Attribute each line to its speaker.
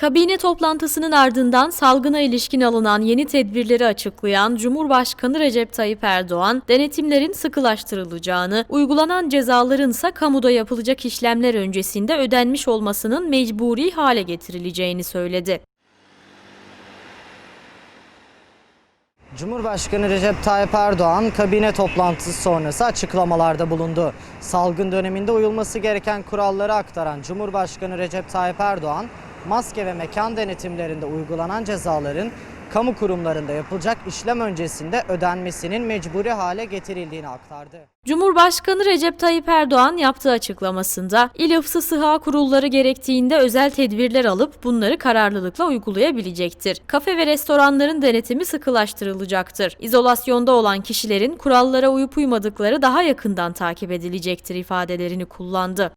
Speaker 1: Kabine toplantısının ardından salgına ilişkin alınan yeni tedbirleri açıklayan Cumhurbaşkanı Recep Tayyip Erdoğan, denetimlerin sıkılaştırılacağını, uygulanan cezaların ise kamuda yapılacak işlemler öncesinde ödenmiş olmasının mecburi hale getirileceğini söyledi.
Speaker 2: Cumhurbaşkanı Recep Tayyip Erdoğan kabine toplantısı sonrası açıklamalarda bulundu. Salgın döneminde uyulması gereken kuralları aktaran Cumhurbaşkanı Recep Tayyip Erdoğan, maske ve mekan denetimlerinde uygulanan cezaların kamu kurumlarında yapılacak işlem öncesinde ödenmesinin mecburi hale getirildiğini aktardı.
Speaker 1: Cumhurbaşkanı Recep Tayyip Erdoğan yaptığı açıklamasında İl Hıfzı Sıha kurulları gerektiğinde özel tedbirler alıp bunları kararlılıkla uygulayabilecektir. Kafe ve restoranların denetimi sıkılaştırılacaktır. İzolasyonda olan kişilerin kurallara uyup uymadıkları daha yakından takip edilecektir ifadelerini kullandı.